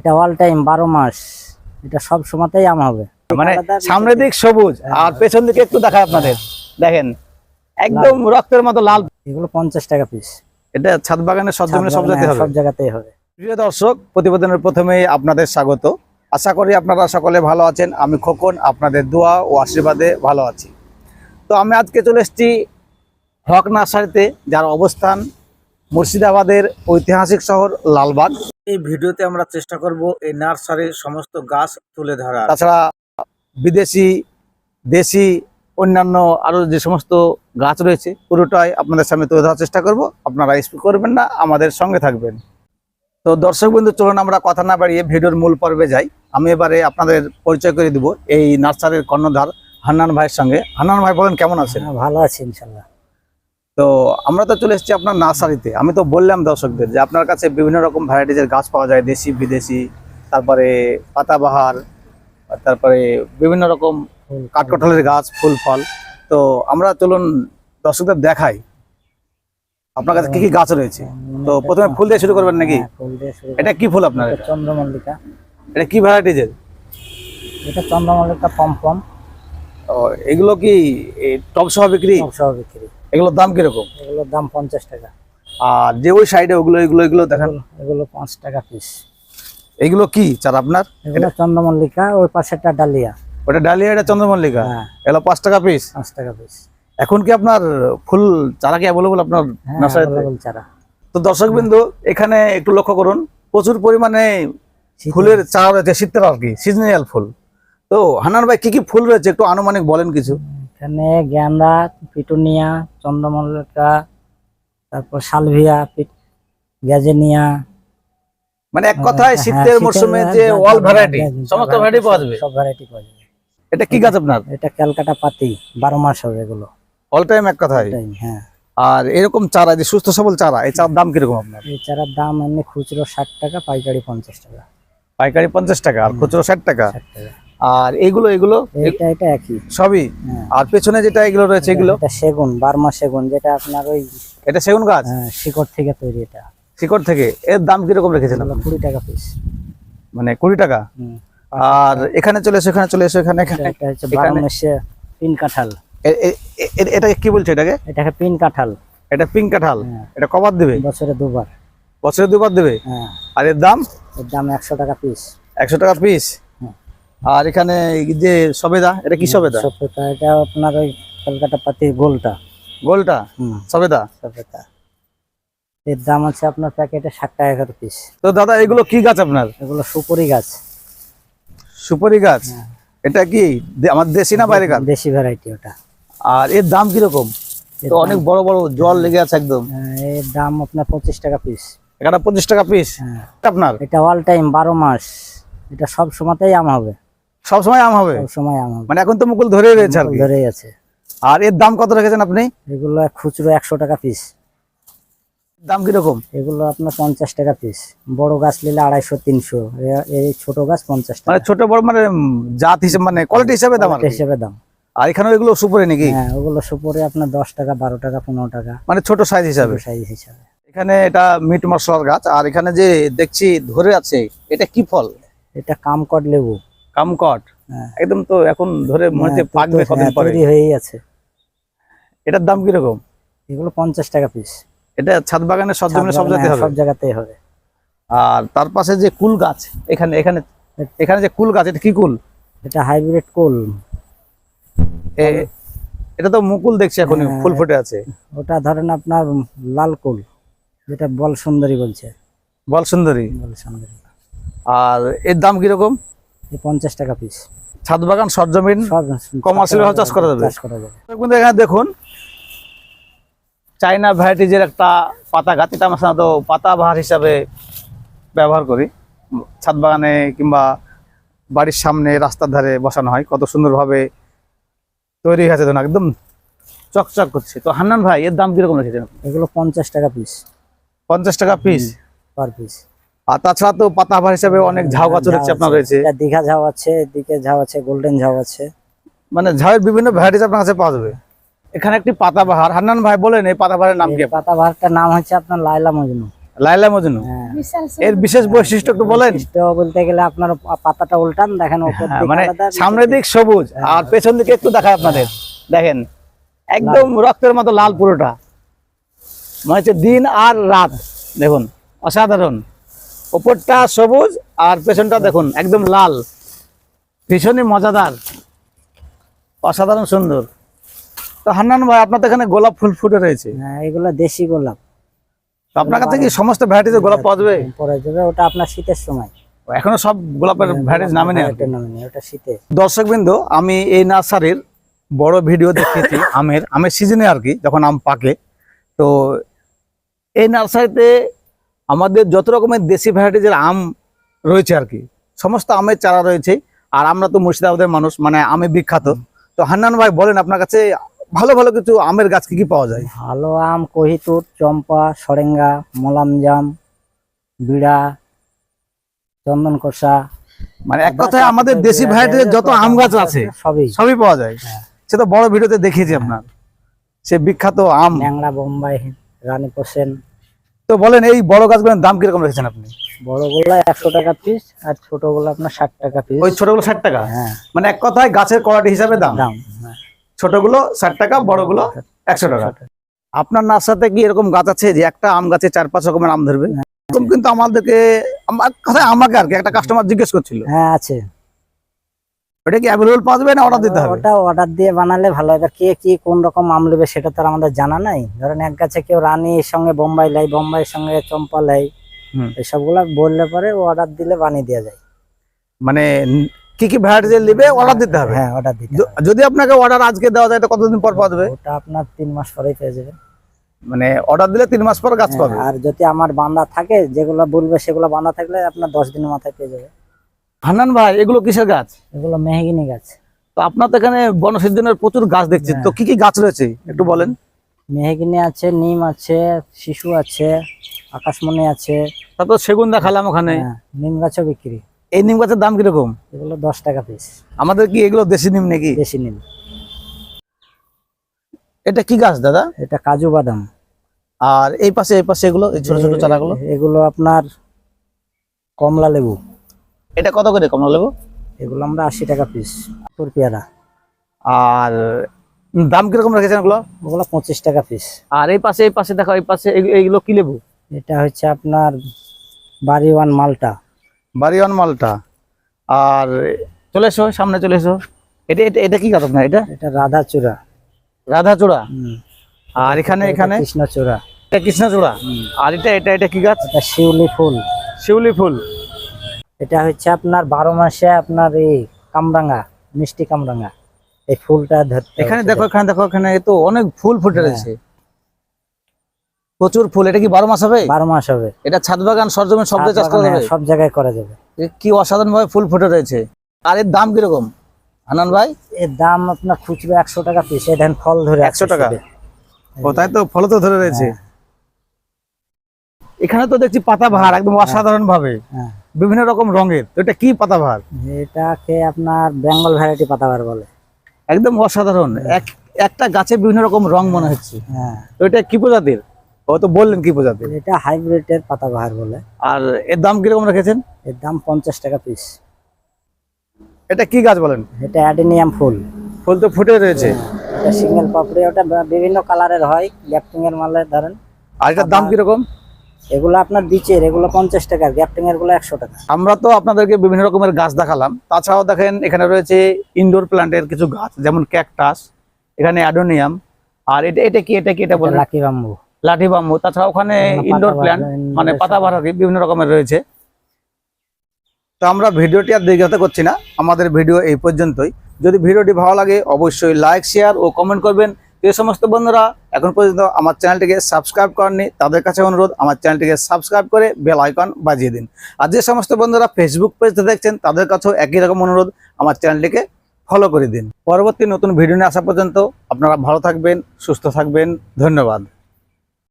এটা all time বারো মাস। এটা সব সময়তেই আম হবে। মানে সামনের দিক সবুজ আর পেছন দিকে একটু দেখায় আপনাদের। দেখেন একদম রক্তের মতো লাল। এগুলো পঞ্চাশ টাকা পিস এটা ছাদ বাগানের সরজমিনে সব জায়গায় সব জায়গাতেই হবে। প্রিয় দর্শক প্রতিবেদনের প্রথমেই আপনাদের স্বাগত। আশা করি আপনারা সকলে ভালো আছেন। আমি খোকন আপনাদের দোয়া ও আশীর্বাদে ভালো আছি। তো আমি আজকে চলে এসেছি হক নার্সারিতে যার অবস্থান মুর্শিদাবাদের ঐতিহাসিক শহর লালবাগ। এই ভিডিওতে আমরা চেষ্টা করব এই নার্সারির সমস্ত গাছ তুলে ধরা তাছাড়া বিদেশি দেশি অন্যান্য আরও যে সমস্ত গাছ রয়েছে পুরোটাই আপনাদের সামনে তুলে ধরার চেষ্টা করব। আপনারা স্পিক করবেন না আমাদের সঙ্গে থাকবেন। তো দর্শক বন্ধু চলুন আমরা কথা না বাড়িয়ে ভিডিওর মূল পর্বে যাই। আমি এবারে আপনাদের পরিচয় করে দিব এই নার্সারির কর্ণধার হান্নান ভাইয়ের সঙ্গে। হান্নান ভাই বলেন কেমন আছেন? হ্যাঁ, ভালো আছে ইনশাল্লাহ। তো আমরা তো চলে এসেছি আপনার নার্সারিতে। আমি তো বললাম দর্শকদের যে আপনার কাছে বিভিন্ন রকম ভ্যারাইটিজের গাছ পাওয়া যায় দেশি বিদেশি তারপরে পাতাবাহার তারপরে বিভিন্ন রকম কাঠকোঠালের গাছ ফুল ফল। তো আমরা চলুন দর্শকদের দেখাই। আপনার কাছে কি কি গাছ রয়েছে? তো প্রথমে ফুল দিয়ে শুরু করবেন নাকি? হ্যাঁ, এটা কি ফুল আপনার? চন্দ্রমল্লিকা। এটা কি ভ্যারাইটিজের এটা চন্দ্রমল্লিকা পম পম ও, এগুলো কি টপ সহ বিক্রি? সব সহ বিক্রি। এগুলোর দাম কীরকম? এগুলোর দাম পঞ্চাশ টাকা। আর যে ওই সাইডে ওগুলো এগুলো এগুলো দেখেন। এগুলো- পাঁচ টাকা পিস এগুলো কি চার আপনার? এগুলো চন্দ্রমল্লিকা ওই পাশেরটা ডালিয়া। ওটা ডালিয়া এটা চন্দ্রমল্লিকা? হ্যাঁ। এগুলো পাঁচ টাকা পিস পাঁচ টাকা পিস এখন কি আপনার ফুল চারা কি অ্যাভেলেবল আপনার হ্যাঁ চারা। তো দর্শক বিন্দু এখানে একটু লক্ষ্য করুন প্রচুর পরিমাণে ফুলের চারা রয়েছে শীতের আর কি সিজনাল ফুল। তো হানান ভাই কি কি ফুল রয়েছে একটু আনুমানিক বলেন কিছু। এখানে গ্যান্দা পিটুনিয়া চন্দ্রমল্লিকা তারপর সালভিয়া গ্যাজেনিয়া। মানে এক কথায় হ্যাঁ, শীতের শীতের মরশুমে যে অল ভ্যারাইটি যা- যা- সমস্ত ভ্যারাইটি পাওয়া যাবে। সব ভ্যারাইটি পাওয়া যাবে। এটা কি গাছ আপনার? এটা ক্যালকাটা পাতি বারো মাস হবে এগুলো। অল টাইম এক কথায়? হ্যাঁ। আর এরকম চারা যে সুস্থ সবল চারা এই চারার দাম কীরকম আপনার? এই চারার দাম এমনি খুচরো ষাট টাকা পাইকারি পঞ্চাশ টাকা। পাইকারি পঞ্চাশ টাকা আর খুচরো ষাট টাকা? ষাট টাকা। আর এইগুলো এগুলো এটা এটা একই। সবই? হ্যাঁ। আর পেছনে যেটা এগুলো রয়েছে এগুলো? এটা সেগুন বারমা সেগুন যেটা আপনার ওই এটা সেগুন গাছ? হ্যাঁ, শিকড় থেকে তৈরি এটা। শিকড় থেকে? এর দাম কীরকম রেখেছিলাম কুড়ি টাকা পিস মানে কুড়ি টাকা? আর এখানে চলে এসো এখানে চলে এসো এখানে এটা হচ্ছে পিন কাঁঠাল। এ- এ- এ- এ- এটাকে কি বলছে এটাকে? এটাকে পিন কাঁঠাল। এটা পিঙ্ক কাঁঠাল। হ্যাঁ। এটা কবার দেবে? বছরে দুবার। বছরে দুবার দেবে? হ্যাঁ। আর এর দাম? এর দাম একশো টাকা পিস একশো টাকা পিস। আর এখানে যে সবেদা এটা কি সবেদা? সফেতা এটা আপনার ওই কলকাতা পাতি গোলটা। গোলটা? হুম। সবেদা? এর দাম আছে আপনার প্যাকেটে ষাট টাকা করে পিস তো দাদা এগুলো কি গাছ আপনার? এগুলো সুপুরি গাছ। সুপারি গাছ? হ্যাঁ। এটা কি? আমার দেশি না বাইরে গাছ দেশি ভ্যারাইটি ওটা। আর এর দাম কীরকম? তো অনেক বড় বড় জল লেগে আছে একদম। হ্যাঁ, এর দাম আপনার পঁচিশ টাকা পিস এখানে পঁচিশ টাকা পিস হ্যাঁ। আপনার? এটা অল টাইম বারো মাস। এটা সব সময়তেই আম হবে। সবসময় আম হবে? সব সময় আম হবে। মানে এখন তো মুকুল ধরেই রয়েছে আর ধরেই আছে। আর এর দাম কত রেখেছেন আপনি? এগুলো খুচরো একশো টাকা পিস দাম কীরকম? এগুলো আপনার পঞ্চাশ টাকা পিস বড় গাছ নিলে আড়াইশো তিনশো। এই ছোট গাছ পঞ্চাশ মানে টাকা ছোট বড় মানে জাত হিসেবে মানে কোয়ালিটি হিসেবে দাম। হিসেবে দাম। আর এখানেও এগুলো সুপরে নাকি? হ্যাঁ ওগুলো সুপরে আপনার দশ টাকা বারো টাকা পনেরো টাকা। মানে ছোট সাইজ হিসাবে? সাইজ হিসাবে। এখানে এটা মিট মশলার গাছ। আর এখানে যে দেখছি ধরে আছে এটা কি ফল? এটা কামকট লেবু। কামকট হ্যাঁ। একদম তো এখন ধরে মনে হচ্ছে হ্যাঁ, পাকবে কদিন হ্যাঁ, পরে। হয়েই আছে। এটার দাম কীরকম? এগুলো পঞ্চাশ টাকা পিস এটা ছাদ বাগানের সব জমিনে সব জায়গায় হবে? সব জায়গাতেই হবে। আর তার পাশে যে কুল গাছ এখানে এখানে এখানে যে কুল গাছ এটা কি কুল? এটা হাইব্রিড কোল। এ- এটা তো মুকুল দেখছি এখন। ফুল ফুটে আছে। ওটা ধরেন আপনার লাল কুল যেটা বল সুন্দরী বলছে। বল সুন্দরী। বল সুন্দরী। আর এর দাম কীরকম? পঞ্চাশ টাকা পিস ছাদ বাগান সরজমিন Commercial ভাবে চাষ করা যাবে? চাষ করা যাবে। কিন্তু এখানে দেখুন। চাইনা ভ্যারাইটিজের একটা পাতা গাছ এটা আমরা সাধারণত পাতা বাহার হিসাবে ব্যবহার করি। ছাদ বাগানে কিংবা বাড়ির সামনে রাস্তার ধারে বসানো হয়। কত সুন্দরভাবে তৈরি হয়েছে দেখুন একদম চকচক করছে। তো হান্নান ভাই এর দাম কীরকম রেখেছেন? এগুলো পঞ্চাশ টাকা পিস পঞ্চাশ টাকা পিস পার পিস আর তাছাড়া তো পাতা বাহার হিসাবে অনেক ঝাউ গাছ রয়েছে আপনার রয়েছে। দীঘা ঝাউ আছে এদিকে ঝাউ আছে গোল্ডেন ঝাউ আছে। মানে ঝাউয়ের বিভিন্ন ভ্যারাইটিস আপনার কাছে পাওয়া যাবে। এখানে একটি পাতাবাহার। হান্নান ভাই বলেন এই পাতাবাহারের নাম কি এই পাতা বাহারটার নাম হচ্ছে আপনার লাইলা মজনু। লাইলা মজনু? হ্যাঁ। এর বিশেষ বৈশিষ্ট্য একটু বলেন। বলতে গেলে আপনার পাতাটা উল্টান দেখেন হ্যাঁ, মানে সামনের দিক। সবুজ। আর পেছন দিকে একটু দেখায় আপনাদের। দেখেন একদম রক্তের মতো লাল পুরোটা। মানে হচ্ছে দিন আর রাত। দেখুন অসাধারণ। ওপরটা সবুজ আর পেছনটা দেখুন একদম লাল। ভীষণই মজাদার। অসাধারণ সুন্দর। তো হান্নান ভাই আপনার এখানে গোলাপ ফুল ফুটে রয়েছে। হ্যাঁ এগুলো দেশি গোলাপ। তো আপনার কাছে কি সমস্ত ভ্যারাইটিসের গোলাপ পাওয়া যাবে? পরে যাবে। ওটা আপনার শীতের সময়। এখনও সব গোলাপের ভ্যারাইটিস নামে নেই আর নামে নেই, ওটা শীতে দর্শকবৃন্দ আমি এই নার্সারির বড় ভিডিও দেখেছি আমের। আমের সিজনে আর কি যখন আম পাকে। তো এই নার্সারিতে আমাদের যত রকমের দেশি ভ্যারাইটিজের আম রয়েছে আর কি সমস্ত আমের চারা রয়েছে। আর আমরা তো মুর্শিদাবাদের মানুষ মানে আমে বিখ্যাত। তো হান্নান ভাই বলেন আপনার কাছে ভালো ভালো কিছু আমের গাছ কি কি পাওয়া যায়? ভালো আম কহিতুর চম্পা সরেঙ্গা মলামজাম বিড়া চন্দন কষা মানে এক কথায় আমাদের দেশি ভ্যারাইটির যত আম গাছ আছে সবই। সবই পাওয়া যায়। সে তো বড় ভিডিওতে দেখিয়েছি আপনার। সে বিখ্যাত আম। ন্যাংরা বোম্বাই রানী পোসেন তো বলেন এই বড় গাছগুলোর দাম কীরকম রেখেছেন আপনি? বড়গুলো একশো টাকা পিস আর ছোটগুলো আপনার ষাট টাকা পিস ওই ছোটগুলো ষাট টাকা? হ্যাঁ। মানে এক কথায় গাছের কোয়ালিটি হিসাবে দাম? দাম হ্যাঁ। ছোটগুলো ষাট টাকা বড়গুলো একশো টাকা। আপনার নার্সারিতে কি এরকম গাছ আছে যে একটা আম গাছে চার পাঁচ রকমের আম ধরবে? এরকম কিন্তু আমাদেরকে আমার কথায় আমাকে আর কি একটা কাস্টমার জিজ্ঞেস করছিল। হ্যাঁ আছে। ওটা কি অ্যাভেলেবল পাওয়া যাবে না অর্ডার দিতে হবে? ওটা অর্ডার দিয়ে বানালে ভালো কে কি কোন রকম আম নেবে সেটা তো আমাদের জানা নাই। ধরেন এক গাছে কেউ রানীর সঙ্গে বোম্বাই লাই বোম্বাইয়ের সঙ্গে চম্পা লাই হুম। এসবগুলা বললে পরে অর্ডার দিলে বানিয়ে দেওয়া যায়। মানে কি কি ভ্যারাইটি নিবে অর্ডার দিতে হবে? হ্যাঁ অর্ডার দিতে যদি আপনাকে অর্ডার আজকে দেওয়া যায় তো কতদিন পর পাওয়া যাবে? ওটা আপনার তিন মাস পরেই পেয়ে যাবে মানে অর্ডার দিলে তিন মাস পর গাছ পাবে? আর যদি আমার বান্দা থাকে যেগুলো বলবে সেগুলো বান্দা থাকলে আপনার দশ দিনের মাথায় পেয়ে যাবে। হান্নান ভাই এগুলো কিসের গাছ? এগুলো মেহগিনি গাছ। তো আপনার তো এখানে বনসিদ্ধনের প্রচুর গাছ দেখছি। তো কি কি গাছ রয়েছে? একটু বলেন। মেহগিনি আছে নিম আছে শিশু আছে আকাশমণি আছে। তারপর সেগুন দেখালাম ওখানে। হ্যাঁ, নিম গাছও বিক্রি। এই নিম গাছের দাম কীরকম? এগুলো দশ টাকা পিস আমাদের কি এগুলো দেশি নিম নাকি? বেশি নিম। এটা কি গাছ দাদা? এটা কাজু বাদাম। আর এই পাশে এই পাশে এগুলো ছোট ছোট চারাগুলো? এগুলো আপনার কমলা লেবু। এটা কত করে কমলা লেবু? এগুলো আমরা আশি টাকা পিস তোর পেয়ারা। আর দাম কীরকম রেখেছেন এগুলো? ওগুলো পঁচিশ টাকা পিস আর এই পাশে এই পাশে দেখো এই পাশে এই- এইগুলো কি লেবু? এটা হচ্ছে আপনার বাড়িওয়ান মালটা। বাড়িওয়ান মালটা। আর চলে এসো সামনে চলে এসো। এটা এটা এটা কি গাছ আপনার এটা? এটা রাধা চূড়া রাধাচূড়া? হুম। আর এখানে এখানে? কৃষ্ণচূড়া। এটা কৃষ্ণচূড়া। আর এটা এটা এটা কি গাছ? এটা শিউলি ফুল। শিউলি ফুল। এটা হচ্ছে আপনার বারো মাসে আপনার এই কামরাঙ্গা মিষ্টি কামরাঙ্গা। এই ফুলটা ধরতে এখানে দেখো এখানে দেখো এখানে তো অনেক ফুল ফুটে রয়েছে। প্রচুর ফুল। এটা কি বারো মাস হবে? বারো মাস হবে। এটা ছাদ বাগান সরজমিন সব চাষ করা হ্যাঁ, যাবে সব জায়গায় করা যাবে। কি অসাধারণ ভাবে ফুল ফুটে রয়েছে। আর এর দাম কীরকম? আনন্দ ভাই? এর দাম আপনার খুচরো একশো টাকা পিস দেখেন ফল ধরে একশো টাকা? ও তাই তো? ফল তো ধরে রয়েছে। এখানে তো দেখছি পাতাবাহার একদম অসাধারণ ভাবে হ্যাঁ। বিভিন্ন রকম রঙের। তো এটা কি পাতাবাহার এটাকে আপনার বেঙ্গল ভ্যারাইটি পাতাবার বলে। একদম অসাধারণ। এক একটা গাছে বিভিন্ন রকম রং মনে হচ্ছে। হ্যাঁ। তো এটা কি প্রজাতির? ও তো বললেন কি প্রজাতির? এটা হাইব্রিডের পাতাবাহার বলে। আর এর দাম কীরকম রেখেছেন? এর দাম পঞ্চাশ টাকা পিস এটা কি গাছ বলেন? এটা অ্যাডেনিয়াম ফুল। ফুল তো ফুটে রয়েছে। এটা সিঙ্গেল পাপড়ি। ওটা বিভিন্ন কালারের হয়। গ্যাপটিং এর মালে ধরেন। আর এটার দাম কীরকম? এগুলো আপনার বিচের এগুলো পঞ্চাশ টাকা গ্যাপটিং এরগুলো একশো টাকা। আমরা তো আপনাদেরকে বিভিন্ন রকমের গাছ দেখালাম। তাছাড়াও দেখেন এখানে রয়েছে ইনডোর প্ল্যান্টের কিছু গাছ যেমন ক্যাকটাস এখানে অ্যাডোনিয়াম আর এটা এটা কি এটা কি এটা বলেন? Lucky bamboo. লাঠি বাম্বু। তাছাড়া ওখানে ইনডোর প্ল্যান্ট মানে indoor পাতাবাহার বিভিন্ন রকমের রয়েছে। তো আমরা ভিডিওটি আর দীর্ঘায়িত করছি না আমাদের ভিডিও এই পর্যন্তই। যদি ভিডিওটি ভালো লাগে অবশ্যই লাইক শেয়ার ও কমেন্ট করবেন। যে সমস্ত বন্ধুরা এখন পর্যন্ত আমার চ্যানেলটিকে সাবস্ক্রাইব করেননি, তাদের কাছে অনুরোধ, আমার চ্যানেলটিকে সাবস্ক্রাইব করে বেল আইকন বাজিয়ে দিন। আর যে সমস্ত বন্ধুরা ফেসবুক পেজতে দেখছেন, তাদের কাছেও একই রকম অনুরোধ, আমার চ্যানেলটিকে ফলো করে দিন। পরবর্তী নতুন ভিডিও নিয়ে আসা পর্যন্ত আপনারা ভালো থাকবেন, সুস্থ থাকবেন, ধন্যবাদ।